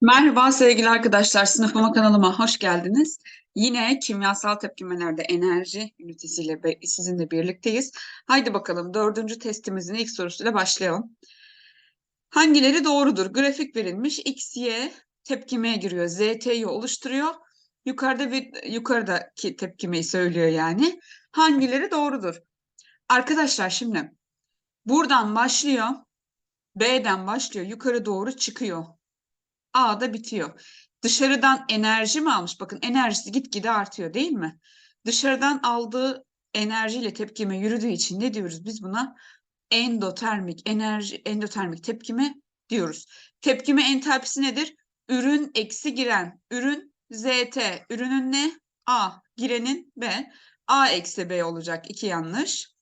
Merhaba sevgili arkadaşlar, sınıfıma kanalıma hoş geldiniz. Yine kimyasal tepkimelerde enerji ünitesiyle sizinle birlikteyiz. Haydi bakalım dördüncü testimizin ilk sorusuyla başlayalım. Hangileri doğrudur? Grafik verilmiş. X, Y tepkimeye giriyor. Z, T'yi oluşturuyor. Yukarıda bir yukarıdaki tepkimeyi söylüyor yani. Hangileri doğrudur? Arkadaşlar şimdi buradan başlıyor. B'den başlıyor. Yukarı doğru çıkıyor. A'da bitiyor. Dışarıdan enerji mi almış? Bakın enerjisi gitgide artıyor değil mi? Dışarıdan aldığı enerjiyle tepkime yürüdüğü için ne diyoruz biz buna? Endotermik enerji, endotermik tepkime diyoruz. Tepkime entalpisi nedir? Ürün eksi giren. Ürün ZT. Ürünün ne? A. Girenin B. A eksi B olacak. İki yanlış.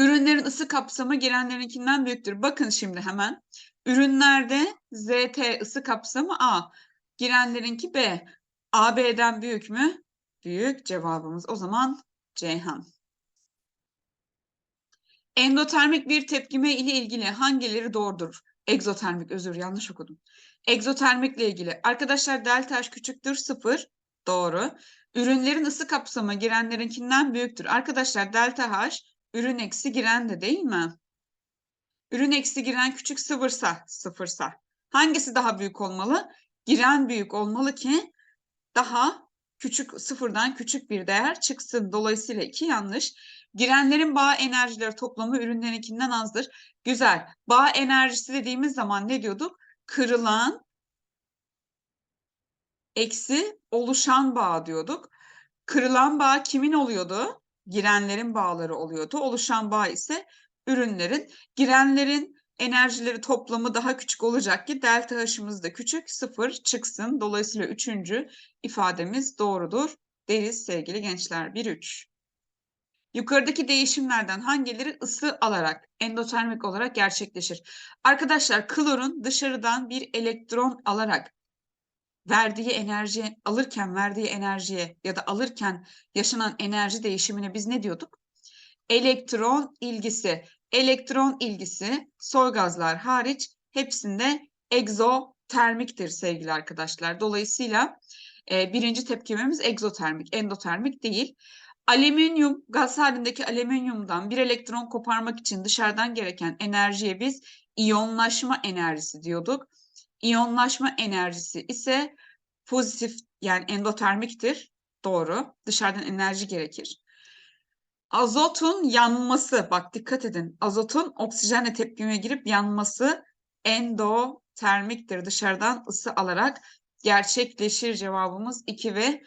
Ürünlerin ısı kapsamı girenlerinkinden büyüktür. Bakın şimdi hemen. Ürünlerde ZT ısı kapsamı A. Girenlerinki B. AB'den büyük mü? Büyük cevabımız. O zaman Ceyhan. Endotermik bir tepkime ile ilgili hangileri doğrudur? Egzotermik özür yanlış okudum. Egzotermikle ilgili. Arkadaşlar delta H küçüktür sıfır. Doğru. Ürünlerin ısı kapsamı girenlerinkinden büyüktür. Arkadaşlar delta H ürün eksi giren de değil mi? Ürün eksi giren küçük sıfırsa sıfırsa. Hangisi daha büyük olmalı? Giren büyük olmalı ki daha küçük sıfırdan küçük bir değer çıksın. Dolayısıyla iki yanlış. Girenlerin bağ enerjileri toplamı ürünlerinkinden azdır. Güzel. Bağ enerjisi dediğimiz zaman ne diyorduk? Kırılan eksi oluşan bağ diyorduk. Kırılan bağ kimin oluyordu? Girenlerin bağları oluyordu. Oluşan bağ ise ürünlerin. Girenlerin enerjileri toplamı daha küçük olacak ki delta H'ımız da küçük sıfır çıksın. Dolayısıyla üçüncü ifademiz doğrudur deriz sevgili gençler. 1-3. Yukarıdaki değişimlerden hangileri ısı alarak, endotermik olarak gerçekleşir? Arkadaşlar klorun dışarıdan bir elektron alarak verdiği enerji alırken verdiği enerjiye ya da alırken yaşanan enerji değişimine biz ne diyorduk? Elektron ilgisi. Elektron ilgisi soy gazlar hariç hepsinde egzotermiktir sevgili arkadaşlar. Dolayısıyla e, birinci tepkimemiz egzotermik, endotermik değil. Alüminyum, gaz halindeki alüminyumdan bir elektron koparmak için dışarıdan gereken enerjiye biz iyonlaşma enerjisi diyorduk. İyonlaşma enerjisi ise pozitif yani endotermiktir. Doğru. Dışarıdan enerji gerekir. Azotun yanması, bak dikkat edin. Azotun oksijenle tepkime girip yanması endotermiktir. Dışarıdan ısı alarak gerçekleşir cevabımız 2 ve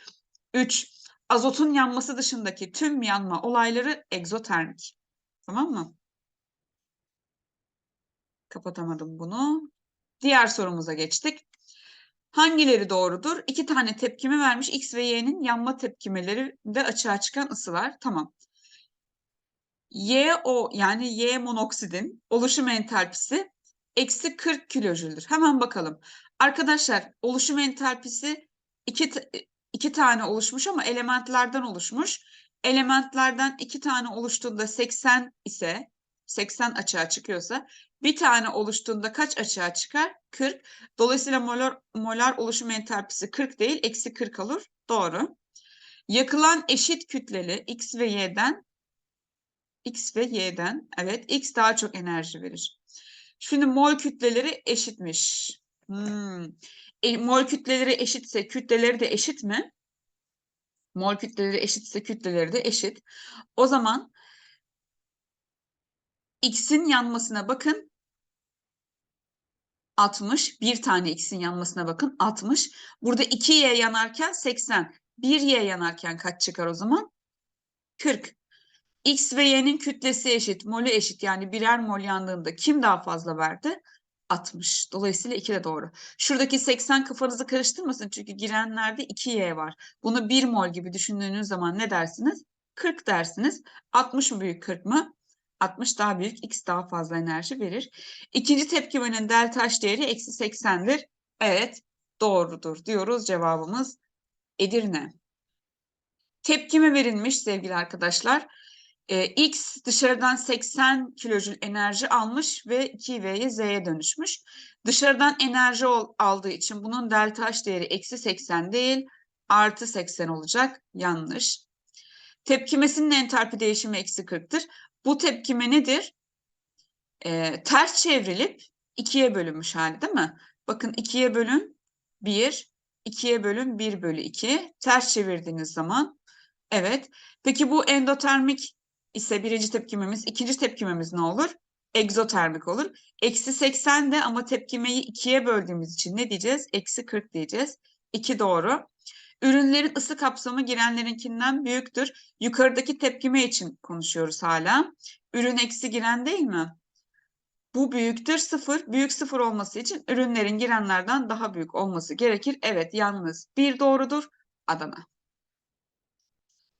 3. Azotun yanması dışındaki tüm yanma olayları egzotermik. Tamam mı? Kapatamadım bunu. Diğer sorumuza geçtik. Hangileri doğrudur? İki tane tepkime vermiş. X ve Y'nin yanma tepkimeleri de açığa çıkan ısılar. Tamam. Y o yani Y monoksidin oluşum entalpisi eksi 40 kilojüldür. Hemen bakalım. Arkadaşlar oluşum entalpisi iki, iki tane oluşmuş ama elementlerden oluşmuş. Elementlerden iki tane oluştuğunda 80 ise 80 açığa çıkıyorsa bir tane oluştuğunda kaç açığa çıkar? 40. Dolayısıyla molar, molar oluşum entalpisi 40 değil, eksi 40 olur. Doğru. Yakılan eşit kütleli X ve Y'den X ve Y'den evet X daha çok enerji verir. Şimdi mol kütleleri eşitmiş. Hmm. E, mol kütleleri eşitse kütleleri de eşit mi? Mol kütleleri eşitse kütleleri de eşit. O zaman X'in yanmasına bakın. 60. Bir tane X'in yanmasına bakın. 60. Burada 2Y yanarken 80. 1Y yanarken kaç çıkar o zaman? 40. X ve Y'nin kütlesi eşit, molü eşit yani birer mol yandığında kim daha fazla verdi? 60. Dolayısıyla 2 de doğru. Şuradaki 80 kafanızı karıştırmasın çünkü girenlerde 2Y var. Bunu 1 mol gibi düşündüğünüz zaman ne dersiniz? 40 dersiniz. 60 mı büyük 40 mı? 60 daha büyük, X daha fazla enerji verir. İkinci tepkimenin delta H değeri eksi 80'dir. Evet, doğrudur diyoruz. Cevabımız Edirne. Tepkime verilmiş sevgili arkadaşlar. E, X dışarıdan 80 kilojül enerji almış ve 2V'ye Z'ye dönüşmüş. Dışarıdan enerji ol- aldığı için bunun delta H değeri eksi 80 değil artı 80 olacak. Yanlış. Tepkimesinin entalpi değişimi eksi 40'tır. Bu tepkime nedir? Ee, ters çevrilip ikiye bölünmüş hali değil mi? Bakın ikiye bölün 1, ikiye bölün 1 bölü 2. Ters çevirdiğiniz zaman evet. Peki bu endotermik ise birinci tepkimemiz, ikinci tepkimemiz ne olur? Egzotermik olur. Eksi 80 de ama tepkimeyi ikiye böldüğümüz için ne diyeceğiz? Eksi 40 diyeceğiz. 2 doğru. Ürünlerin ısı kapsamı girenlerinkinden büyüktür. Yukarıdaki tepkime için konuşuyoruz hala. Ürün eksi giren değil mi? Bu büyüktür sıfır. Büyük sıfır olması için ürünlerin girenlerden daha büyük olması gerekir. Evet yalnız bir doğrudur. Adana.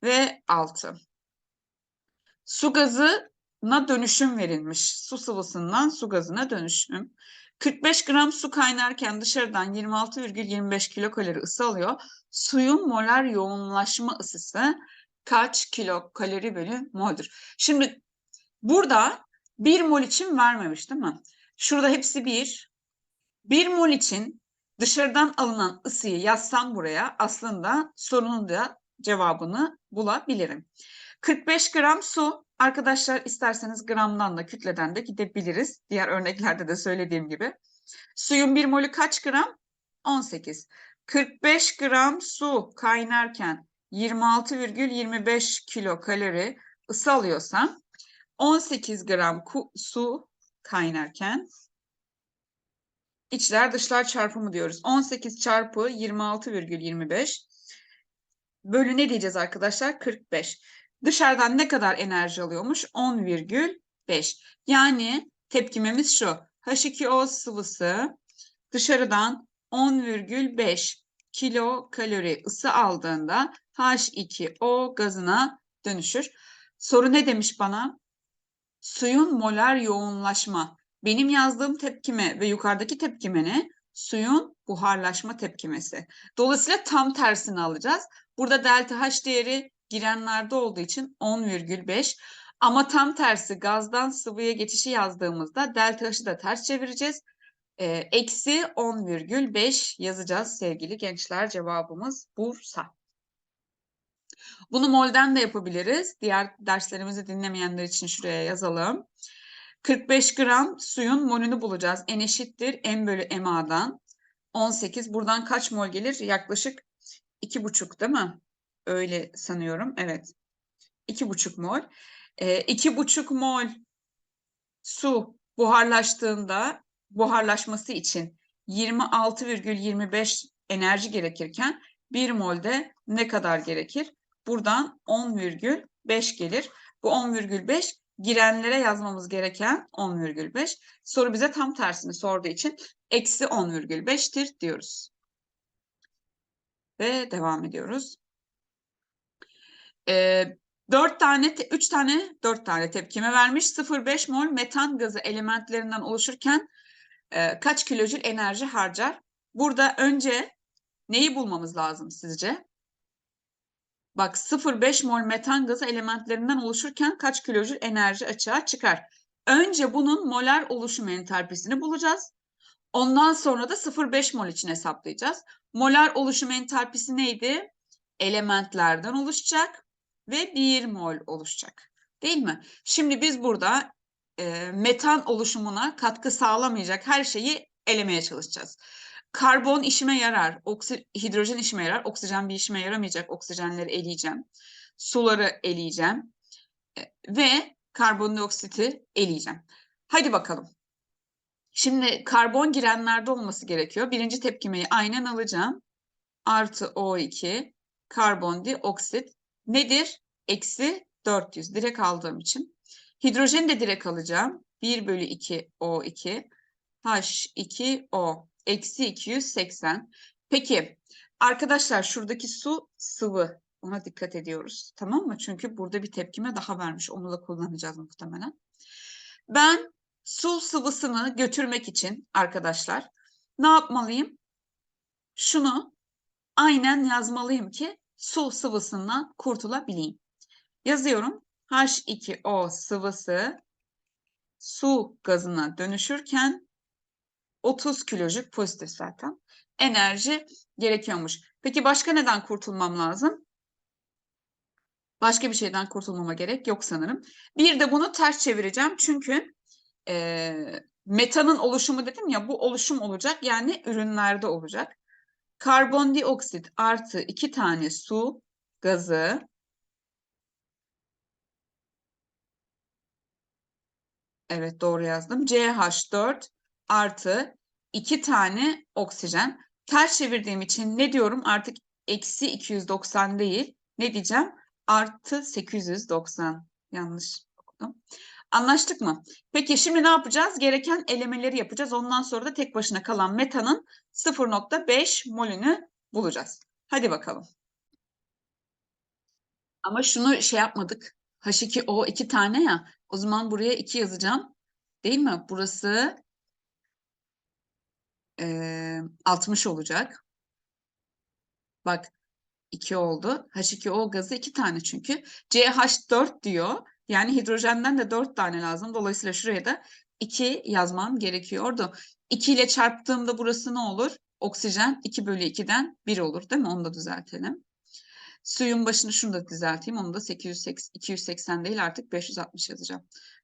Ve altı. Su gazına dönüşüm verilmiş. Su sıvısından su gazına dönüşüm. 45 gram su kaynarken dışarıdan 26,25 kilokalori ısı alıyor. Suyun molar yoğunlaşma ısısı kaç kilokalori bölü mol'dur? Şimdi burada 1 mol için vermemiş değil mi? Şurada hepsi 1. 1 mol için dışarıdan alınan ısıyı yazsam buraya aslında sorunun da cevabını bulabilirim. 45 gram su arkadaşlar isterseniz gramdan da kütleden de gidebiliriz. Diğer örneklerde de söylediğim gibi. Suyun bir molü kaç gram? 18. 45 gram su kaynarken 26,25 kilo kalori ısı alıyorsam 18 gram su kaynarken içler dışlar çarpımı diyoruz. 18 çarpı 26,25 bölü ne diyeceğiz arkadaşlar? 45. Dışarıdan ne kadar enerji alıyormuş? 10,5. Yani tepkimemiz şu. H2O sıvısı dışarıdan 10,5 kilo kalori ısı aldığında H2O gazına dönüşür. Soru ne demiş bana? Suyun molar yoğunlaşma. Benim yazdığım tepkime ve yukarıdaki tepkime ne? Suyun buharlaşma tepkimesi. Dolayısıyla tam tersini alacağız. Burada delta H değeri girenlerde olduğu için 10,5. Ama tam tersi gazdan sıvıya geçişi yazdığımızda delta H'ı da ters çevireceğiz. Eksi 10,5 yazacağız sevgili gençler. Cevabımız Bursa. Bunu molden de yapabiliriz. Diğer derslerimizi dinlemeyenler için şuraya yazalım. 45 gram suyun molünü bulacağız. N eşittir M bölü MA'dan. 18. Buradan kaç mol gelir? Yaklaşık 2,5 değil mi? Öyle sanıyorum. Evet. 2,5 mol. Ee, 2,5 mol su buharlaştığında buharlaşması için 26,25 enerji gerekirken 1 molde ne kadar gerekir? Buradan 10,5 gelir. Bu 10,5 girenlere yazmamız gereken 10,5. Soru bize tam tersini sorduğu için eksi 10,5'tir diyoruz. Ve devam ediyoruz. Ee, 4 tane, 3 tane, 4 tane tepkime vermiş. 0,5 mol metan gazı elementlerinden oluşurken e, kaç kilojül enerji harcar? Burada önce neyi bulmamız lazım sizce? Bak 0,5 mol metan gazı elementlerinden oluşurken kaç kilojül enerji açığa çıkar? Önce bunun molar oluşum entalpisini bulacağız. Ondan sonra da 0,5 mol için hesaplayacağız. Molar oluşum entalpisi neydi? Elementlerden oluşacak ve 1 mol oluşacak. Değil mi? Şimdi biz burada e, metan oluşumuna katkı sağlamayacak her şeyi elemeye çalışacağız. Karbon işime yarar, oksi, hidrojen işime yarar, oksijen bir işime yaramayacak. Oksijenleri eleyeceğim, suları eleyeceğim e, ve karbondioksiti eleyeceğim. Hadi bakalım. Şimdi karbon girenlerde olması gerekiyor. Birinci tepkimeyi aynen alacağım. Artı O2 karbondioksit nedir? Eksi 400 direkt aldığım için. Hidrojeni de direkt alacağım. 1 bölü 2 O2 H2O eksi 280. Peki arkadaşlar şuradaki su sıvı. Ona dikkat ediyoruz. Tamam mı? Çünkü burada bir tepkime daha vermiş. Onu da kullanacağız muhtemelen. Ben su sıvısını götürmek için arkadaşlar ne yapmalıyım? Şunu aynen yazmalıyım ki su sıvısından kurtulabileyim. Yazıyorum. H2O sıvısı su gazına dönüşürken 30 kilojük pozitif zaten enerji gerekiyormuş. Peki başka neden kurtulmam lazım? Başka bir şeyden kurtulmama gerek yok sanırım. Bir de bunu ters çevireceğim çünkü e, metanın oluşumu dedim ya bu oluşum olacak yani ürünlerde olacak. Karbondioksit artı iki tane su gazı Evet doğru yazdım. CH4 artı iki tane oksijen. Ters çevirdiğim için ne diyorum? Artık eksi 290 değil. Ne diyeceğim? Artı 890. Yanlış okudum. Anlaştık mı? Peki şimdi ne yapacağız? Gereken elemeleri yapacağız. Ondan sonra da tek başına kalan metanın 0.5 molünü bulacağız. Hadi bakalım. Ama şunu şey yapmadık. H2O iki tane ya. O zaman buraya 2 yazacağım. Değil mi? Burası e, 60 olacak. Bak 2 oldu. H2O gazı 2 tane çünkü. CH4 diyor. Yani hidrojenden de 4 tane lazım. Dolayısıyla şuraya da 2 yazmam gerekiyordu. 2 ile çarptığımda burası ne olur? Oksijen 2 bölü 2'den 1 olur değil mi? Onu da düzeltelim. Suyun başını şunu da düzelteyim. Onu da 880, 280 değil artık 560 yazacağım.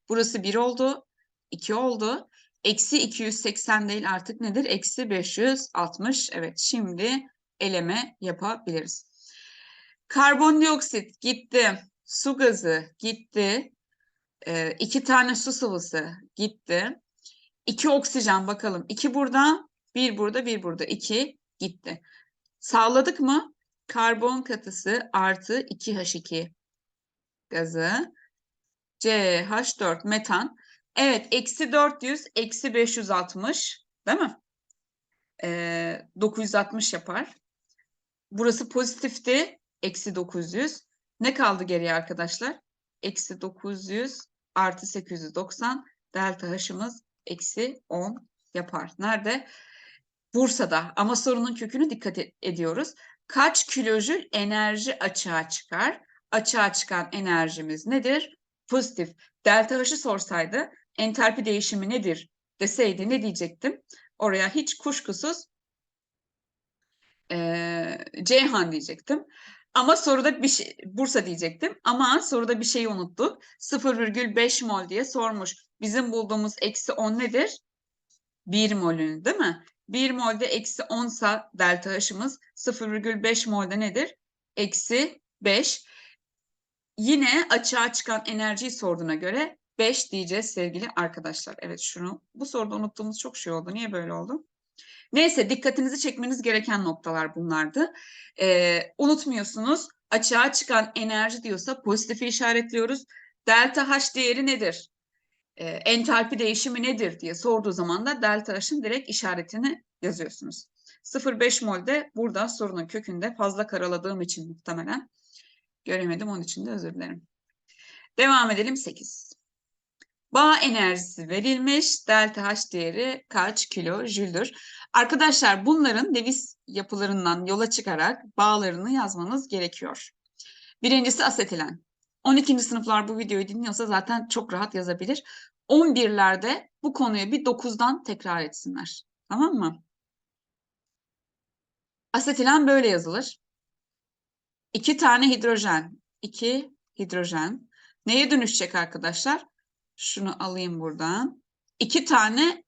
Burası 1 oldu. 2 oldu. Eksi 280 değil artık nedir? Eksi 560. Evet şimdi eleme yapabiliriz. Karbondioksit gitti. Su gazı gitti. E, iki tane su sıvısı gitti. İki oksijen bakalım. İki burada, bir burada, bir burada. İki gitti. Sağladık mı? Karbon katısı artı 2H2 gazı. CH4 metan. Evet eksi 400 eksi 560 değil mi? Ee, 960 yapar. Burası pozitifti. Eksi 900. Ne kaldı geriye arkadaşlar? Eksi 900 artı 890 delta H'ımız eksi 10 yapar. Nerede? Bursa'da ama sorunun kökünü dikkat e- ediyoruz. Kaç kilojül enerji açığa çıkar? Açığa çıkan enerjimiz nedir? Pozitif. Delta H'ı sorsaydı entalpi değişimi nedir deseydi ne diyecektim? Oraya hiç kuşkusuz e, Ceyhan diyecektim. Ama soruda bir şey, Bursa diyecektim. Ama soruda bir şeyi unuttuk. 0,5 mol diye sormuş. Bizim bulduğumuz eksi 10 nedir? 1 molün değil mi? 1 molde eksi 10 sa delta H'ımız 0,5 molde nedir? Eksi 5. Yine açığa çıkan enerjiyi sorduğuna göre 5 diyeceğiz sevgili arkadaşlar. Evet şunu bu soruda unuttuğumuz çok şey oldu. Niye böyle oldu? Neyse dikkatinizi çekmeniz gereken noktalar bunlardı. Ee, unutmuyorsunuz açığa çıkan enerji diyorsa pozitifi işaretliyoruz. Delta H değeri nedir? Ee, entalpi değişimi nedir diye sorduğu zaman da delta H'ın direkt işaretini yazıyorsunuz. 0,5 molde burada sorunun kökünde fazla karaladığım için muhtemelen göremedim. Onun için de özür dilerim. Devam edelim 8. Bağ enerjisi verilmiş. Delta H değeri kaç kilo jüldür? Arkadaşlar bunların Lewis yapılarından yola çıkarak bağlarını yazmanız gerekiyor. Birincisi asetilen. 12. sınıflar bu videoyu dinliyorsa zaten çok rahat yazabilir. 11'lerde bu konuyu bir 9'dan tekrar etsinler. Tamam mı? Asetilen böyle yazılır. İki tane hidrojen. iki hidrojen. Neye dönüşecek arkadaşlar? Şunu alayım buradan. İki tane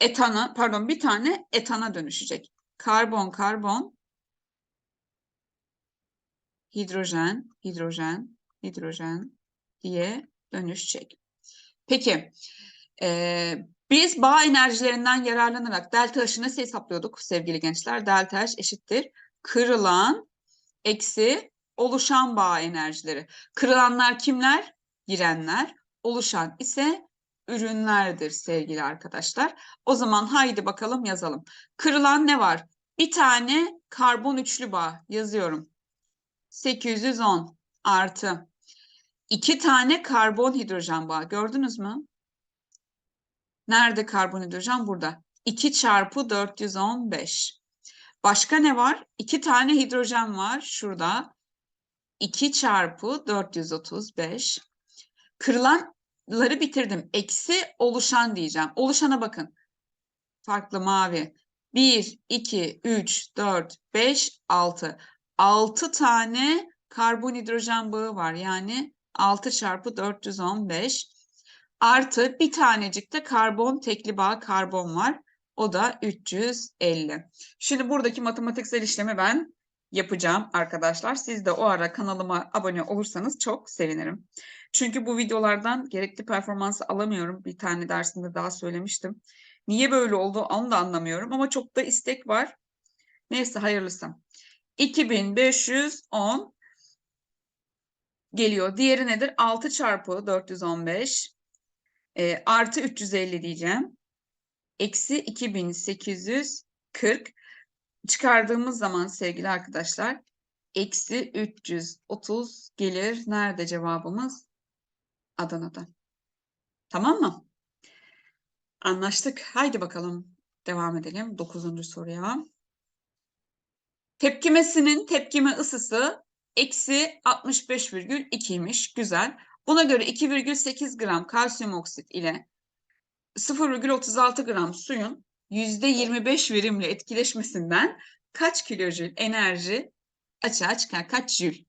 etana, pardon bir tane etana dönüşecek. Karbon, karbon, hidrojen, hidrojen, hidrojen diye dönüşecek. Peki, e, biz bağ enerjilerinden yararlanarak delta H'ı nasıl hesaplıyorduk sevgili gençler? Delta H eşittir. Kırılan eksi oluşan bağ enerjileri. Kırılanlar kimler? Girenler. Oluşan ise ürünlerdir sevgili arkadaşlar. O zaman haydi bakalım yazalım. Kırılan ne var? Bir tane karbon üçlü bağ yazıyorum. 810 artı iki tane karbon hidrojen bağı gördünüz mü? Nerede karbon hidrojen? Burada. 2 çarpı 415. Başka ne var? İki tane hidrojen var şurada. 2 çarpı 435. Kırılanları bitirdim. Eksi oluşan diyeceğim. Oluşana bakın. Farklı mavi. 1, 2, 3, 4, 5, 6. 6 tane karbon hidrojen bağı var. Yani 6 çarpı 415 artı bir tanecik de karbon tekli bağ karbon var. O da 350. Şimdi buradaki matematiksel işlemi ben yapacağım arkadaşlar. Siz de o ara kanalıma abone olursanız çok sevinirim. Çünkü bu videolardan gerekli performansı alamıyorum. Bir tane dersinde daha söylemiştim. Niye böyle oldu onu da anlamıyorum ama çok da istek var. Neyse hayırlısı. 2510 geliyor. Diğeri nedir? 6 çarpı 415 e, artı 350 diyeceğim. Eksi 2840 çıkardığımız zaman sevgili arkadaşlar eksi 330 gelir. Nerede cevabımız? Adana'da. Tamam mı? Anlaştık. Haydi bakalım devam edelim. Dokuzuncu soruya. Tepkimesinin tepkime ısısı eksi 65,2'ymiş. Güzel. Buna göre 2,8 gram kalsiyum oksit ile 0,36 gram suyun %25 verimli etkileşmesinden kaç kilojül enerji açığa çıkar? Kaç jül?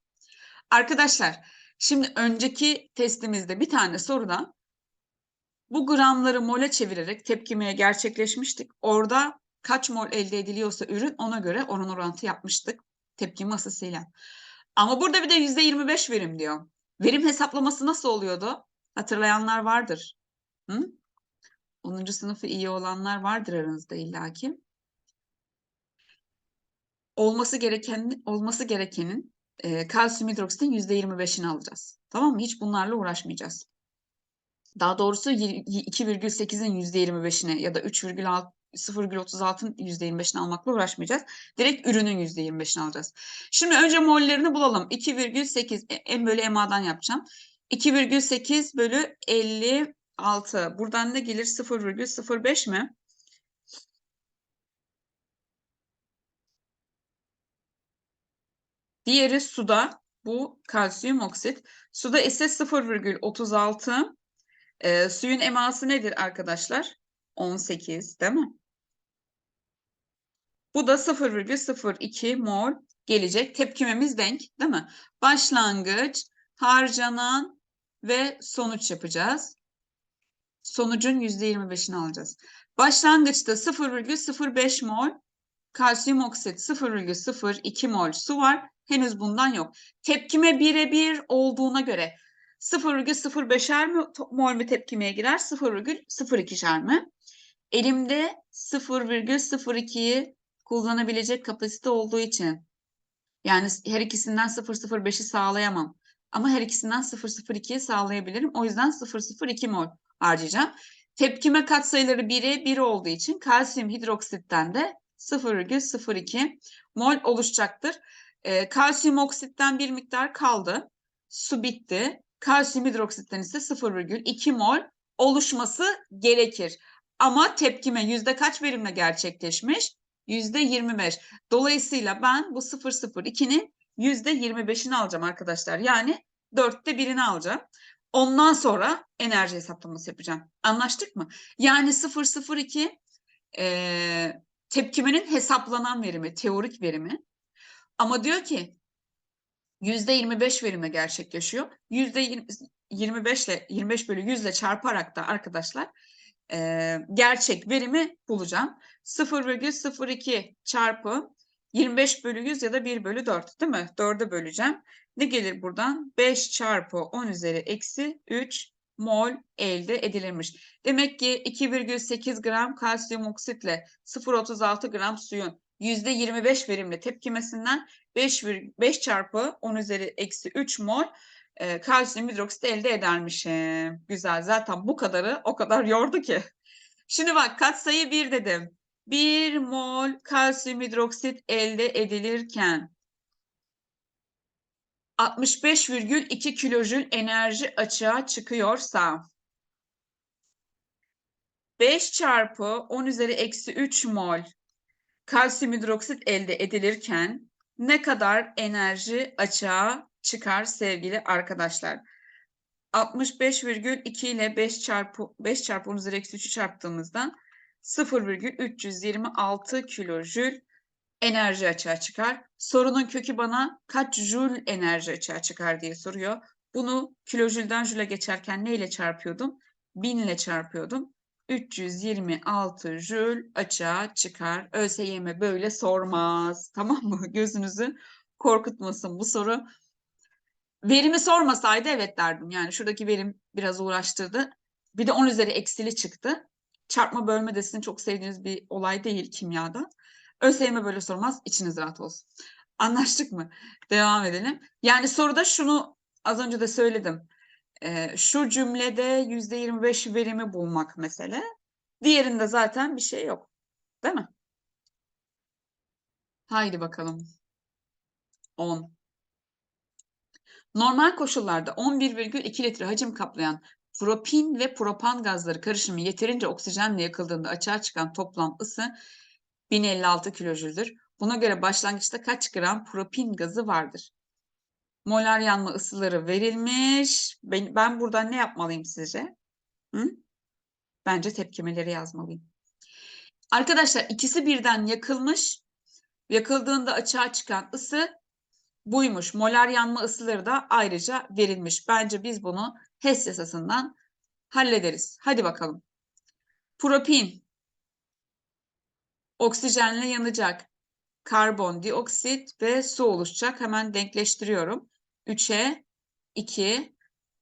Arkadaşlar şimdi önceki testimizde bir tane soruda bu gramları mole çevirerek tepkimeye gerçekleşmiştik. Orada kaç mol elde ediliyorsa ürün ona göre oran orantı yapmıştık tepkime ısısıyla. Ama burada bir de %25 verim diyor. Verim hesaplaması nasıl oluyordu? Hatırlayanlar vardır. Hı? 10. sınıfı iyi olanlar vardır aranızda illaki. Olması gereken olması gerekenin e, kalsiyum hidroksitin %25'ini alacağız. Tamam mı? Hiç bunlarla uğraşmayacağız. Daha doğrusu 2,8'in %25'ine ya da 3,6 0,36'ın %25'ini almakla uğraşmayacağız. Direkt ürünün %25'ini alacağız. Şimdi önce mollerini bulalım. 2,8 e, M bölü MA'dan yapacağım. 2,8 bölü 56. Buradan ne gelir? 0,05 mi? Diğeri suda. Bu kalsiyum oksit. Suda ise 0,36. E, suyun eması nedir arkadaşlar? 18 değil mi? Bu da 0,02 mol gelecek. Tepkimemiz denk değil mi? Başlangıç, harcanan ve sonuç yapacağız. Sonucun %25'ini alacağız. Başlangıçta 0,05 mol kalsiyum oksit 0,02 mol su var. Henüz bundan yok. Tepkime birebir olduğuna göre 0,05'er mi mol mi tepkimeye girer? 0,02'şer mi? Elimde 0,02'yi kullanabilecek kapasite olduğu için yani her ikisinden 0,05'i sağlayamam. Ama her ikisinden 0,02'yi sağlayabilirim. O yüzden 0,02 mol harcayacağım. Tepkime katsayıları 1'e 1 olduğu için kalsiyum hidroksitten de 0,02 mol oluşacaktır. Ee, kalsiyum oksitten bir miktar kaldı. Su bitti. Kalsiyum hidroksitten ise 0,2 mol oluşması gerekir. Ama tepkime yüzde kaç verimle gerçekleşmiş? Yüzde 25. Dolayısıyla ben bu 002'nin yüzde 25'ini alacağım arkadaşlar. Yani dörtte birini alacağım. Ondan sonra enerji hesaplaması yapacağım. Anlaştık mı? Yani 002 e, tepkimenin hesaplanan verimi, teorik verimi. Ama diyor ki yüzde 25 verime gerçekleşiyor. Yüzde 25 ile 25 bölü 100 ile çarparak da arkadaşlar e, gerçek verimi bulacağım. 0,02 çarpı 25 bölü 100 ya da 1 bölü 4 değil mi? 4'e böleceğim. Ne gelir buradan? 5 çarpı 10 üzeri eksi 3 mol elde edilirmiş. Demek ki 2,8 gram kalsiyum oksitle 0,36 gram suyun %25 verimli tepkimesinden 5, 5 çarpı 10 üzeri eksi 3 mol e, kalsiyum hidroksit elde edermişim. Güzel zaten bu kadarı o kadar yordu ki. Şimdi bak katsayı 1 dedim. 1 mol kalsiyum hidroksit elde edilirken 65,2 kilojül enerji açığa çıkıyorsa 5 çarpı 10 üzeri eksi 3 mol kalsiyum hidroksit elde edilirken ne kadar enerji açığa çıkar sevgili arkadaşlar. 65,2 ile 5 çarpı 5 çarpı 10 üzeri eksi 3'ü çarptığımızda 0,326 kilojül enerji açığa çıkar. Sorunun kökü bana kaç jül enerji açığa çıkar diye soruyor. Bunu kilojülden jüle geçerken neyle çarpıyordum? 1000 ile çarpıyordum. 326 jül açığa çıkar. ÖSYM böyle sormaz. Tamam mı? Gözünüzü korkutmasın bu soru. Verimi sormasaydı evet derdim. Yani şuradaki verim biraz uğraştırdı. Bir de 10 üzeri eksili çıktı. Çarpma bölme desini çok sevdiğiniz bir olay değil kimyada. ÖSYM böyle sormaz. İçiniz rahat olsun. Anlaştık mı? Devam edelim. Yani soruda şunu az önce de söyledim. Ee, şu cümlede %25 verimi bulmak mesele. Diğerinde zaten bir şey yok. Değil mi? Haydi bakalım. 10. Normal koşullarda 11,2 litre hacim kaplayan propin ve propan gazları karışımı yeterince oksijenle yakıldığında açığa çıkan toplam ısı 1056 kilojüldür. Buna göre başlangıçta kaç gram propin gazı vardır? Molar yanma ısıları verilmiş. Ben, ben buradan ne yapmalıyım sizce? Hı? Bence tepkimeleri yazmalıyım. Arkadaşlar ikisi birden yakılmış. Yakıldığında açığa çıkan ısı buymuş. Molar yanma ısıları da ayrıca verilmiş. Bence biz bunu HES yasasından hallederiz. Hadi bakalım. Propin oksijenle yanacak. Karbondioksit ve su oluşacak. Hemen denkleştiriyorum. 3'e 2,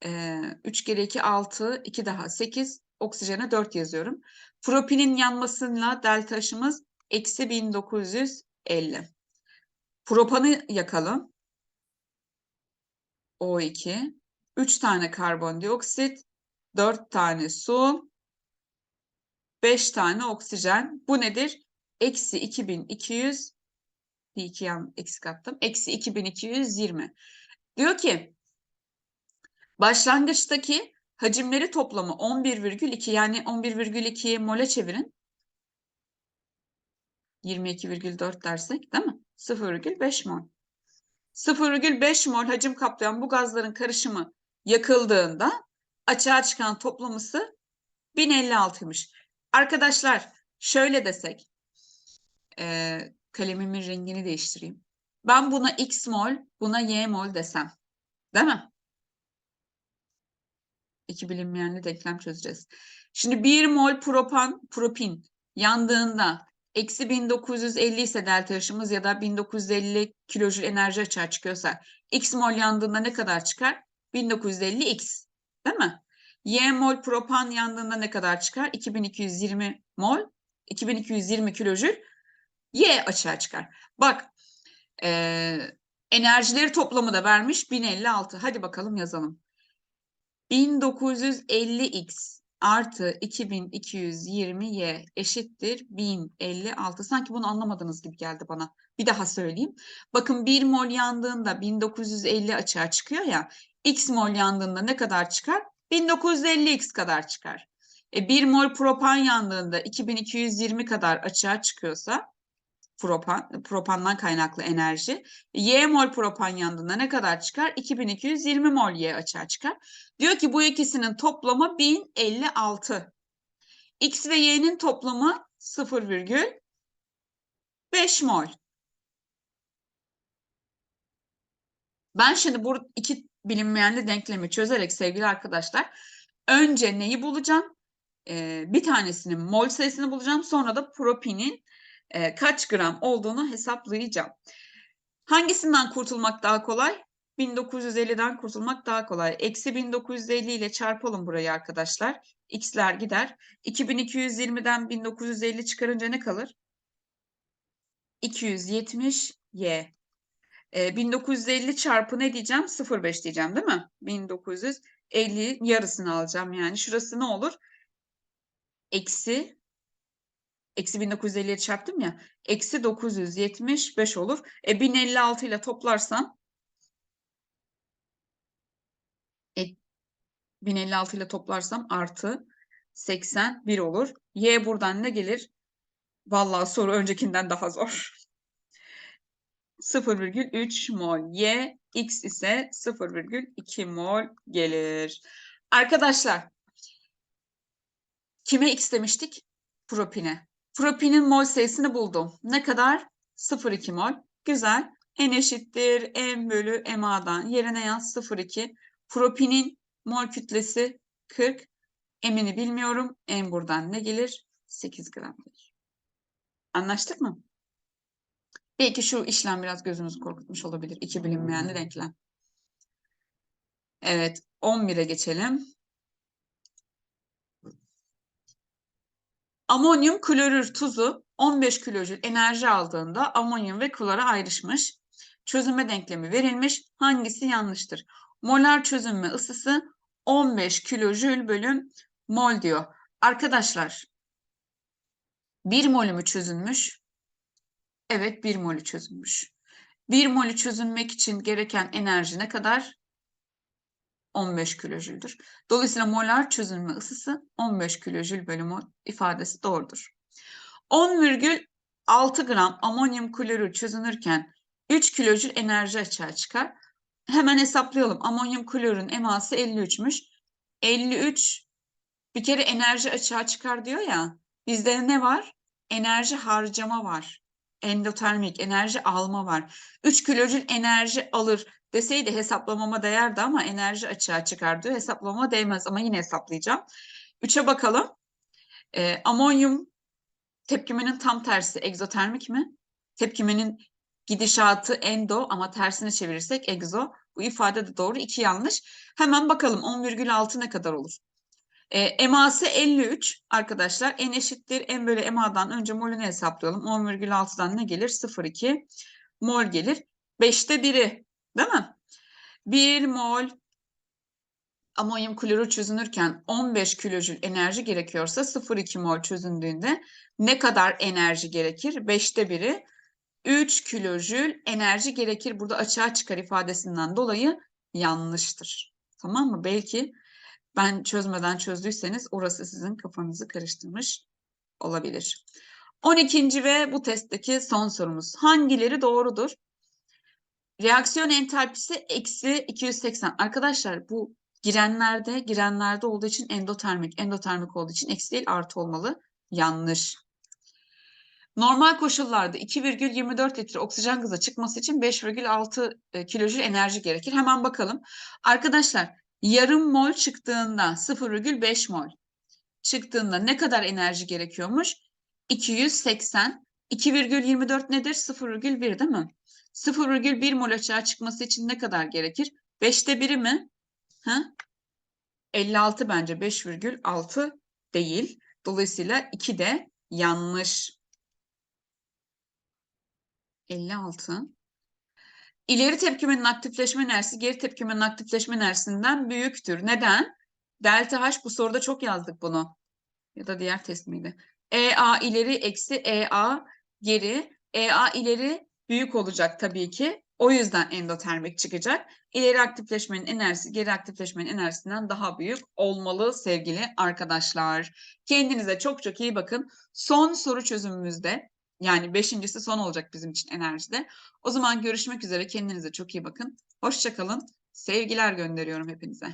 e, 3 kere 2 6, 2 daha 8, oksijene 4 yazıyorum. Propinin yanmasıyla delta H'ımız eksi 1950. Propanı yakalım. O2, 3 tane karbondioksit, 4 tane su, 5 tane oksijen. Bu nedir? Eksi 2200, bir iki yan eksik attım. Eksi 2220. Diyor ki, başlangıçtaki hacimleri toplamı 11,2 yani 11,2'yi mole çevirin. 22,4 dersek değil mi? 0,5 mol. 0,5 mol hacim kaplayan bu gazların karışımı yakıldığında açığa çıkan toplam ısı 1056'ymış. Arkadaşlar şöyle desek e, kalemimin rengini değiştireyim. Ben buna x mol, buna y mol desem. Değil mi? İki bilinmeyenli denklem çözeceğiz. Şimdi 1 mol propan, propin yandığında eksi 1950 ise delta H'ımız ya da 1950 kilojül enerji açığa çıkıyorsa x mol yandığında ne kadar çıkar? 1950 x. Değil mi? Y mol propan yandığında ne kadar çıkar? 2220 mol. 2220 kilojül Y açığa çıkar. Bak e, enerjileri toplamı da vermiş 1056. Hadi bakalım yazalım. 1950x artı 2220y eşittir 1056. Sanki bunu anlamadınız gibi geldi bana. Bir daha söyleyeyim. Bakın 1 mol yandığında 1950 açığa çıkıyor ya. X mol yandığında ne kadar çıkar? 1950x kadar çıkar. E, 1 mol propan yandığında 2220 kadar açığa çıkıyorsa propan, propandan kaynaklı enerji. Y mol propan yandığında ne kadar çıkar? 2220 mol Y açığa çıkar. Diyor ki bu ikisinin toplamı 1056. X ve Y'nin toplamı 0,5 mol. Ben şimdi bu iki bilinmeyenli denklemi çözerek sevgili arkadaşlar önce neyi bulacağım? Ee, bir tanesinin mol sayısını bulacağım. Sonra da propinin e, kaç gram olduğunu hesaplayacağım. Hangisinden kurtulmak daha kolay? 1950'den kurtulmak daha kolay. Eksi 1950 ile çarpalım burayı arkadaşlar. X'ler gider. 2220'den 1950 çıkarınca ne kalır? 270 Y. E, 1950 çarpı ne diyeceğim? 0,5 diyeceğim değil mi? 1950 yarısını alacağım yani. Şurası ne olur? Eksi Eksi 1950'ye çarptım ya. Eksi 975 olur. E 1056 ile toplarsam e, 1056 ile toplarsam artı 81 olur. Y buradan ne gelir? Vallahi soru öncekinden daha zor. 0,3 mol. Y, X ise 0,2 mol gelir. Arkadaşlar, kime X demiştik? Propine. Propinin mol sayısını buldum. Ne kadar? 0,2 mol. Güzel. N eşittir M bölü MA'dan. Yerine yaz 0,2. Propinin mol kütlesi 40. M'ini bilmiyorum. M buradan ne gelir? 8 gram gelir. Anlaştık mı? Belki şu işlem biraz gözünüzü korkutmuş olabilir. İki bilinmeyenli denklem. Evet. 11'e geçelim. Amonyum klorür tuzu 15 kilojül enerji aldığında amonyum ve klora ayrışmış. Çözünme denklemi verilmiş. Hangisi yanlıştır? Molar çözünme ısısı 15 kilojül bölüm mol diyor. Arkadaşlar 1 molü mü çözünmüş? Evet 1 molü çözünmüş. 1 molü çözünmek için gereken enerji ne kadar? 15 kilojüldür. Dolayısıyla molar çözünme ısısı 15 kilojül bölü mol ifadesi doğrudur. 10,6 gram amonyum klorür çözünürken 3 kilojül enerji açığa çıkar. Hemen hesaplayalım. Amonyum klorün eması 53'müş. 53 bir kere enerji açığa çıkar diyor ya. Bizde ne var? Enerji harcama var. Endotermik enerji alma var. 3 kilojül enerji alır deseydi hesaplamama değerdi ama enerji açığa çıkar diyor. Hesaplamama değmez ama yine hesaplayacağım. 3'e bakalım. E, amonyum tepkimenin tam tersi egzotermik mi? Tepkimenin gidişatı endo ama tersini çevirirsek egzo. Bu ifade de doğru. iki yanlış. Hemen bakalım 10,6 ne kadar olur? E, eması 53 arkadaşlar. En eşittir en bölü emadan önce molünü hesaplayalım. 10,6'dan ne gelir? 0,2 mol gelir. 5'te 1'i değil mi? 1 mol amonyum klorür çözünürken 15 kilojül enerji gerekiyorsa 0,2 mol çözündüğünde ne kadar enerji gerekir? 5'te 1'i 3 kilojül enerji gerekir. Burada açığa çıkar ifadesinden dolayı yanlıştır. Tamam mı? Belki ben çözmeden çözdüyseniz orası sizin kafanızı karıştırmış olabilir. 12. ve bu testteki son sorumuz. Hangileri doğrudur? Reaksiyon entalpisi eksi 280. Arkadaşlar bu girenlerde, girenlerde olduğu için endotermik, endotermik olduğu için eksi değil artı olmalı. Yanlış. Normal koşullarda 2,24 litre oksijen gazı çıkması için 5,6 e, kilojül enerji gerekir. Hemen bakalım. Arkadaşlar yarım mol çıktığında 0,5 mol çıktığında ne kadar enerji gerekiyormuş? 280. 2,24 nedir? 0,1 değil mi? 0,1 mol açığa çıkması için ne kadar gerekir? 5'te 1'i mi? Ha? 56 bence 5,6 değil. Dolayısıyla 2 de yanlış. 56. İleri tepkimenin aktifleşme enerjisi geri tepkimenin aktifleşme enerjisinden büyüktür. Neden? Delta H bu soruda çok yazdık bunu. Ya da diğer test miydi? EA ileri eksi EA geri. EA ileri büyük olacak tabii ki. O yüzden endotermik çıkacak. İleri aktifleşmenin enerjisi geri aktifleşmenin enerjisinden daha büyük olmalı sevgili arkadaşlar. Kendinize çok çok iyi bakın. Son soru çözümümüzde yani beşincisi son olacak bizim için enerjide. O zaman görüşmek üzere. Kendinize çok iyi bakın. Hoşçakalın. Sevgiler gönderiyorum hepinize.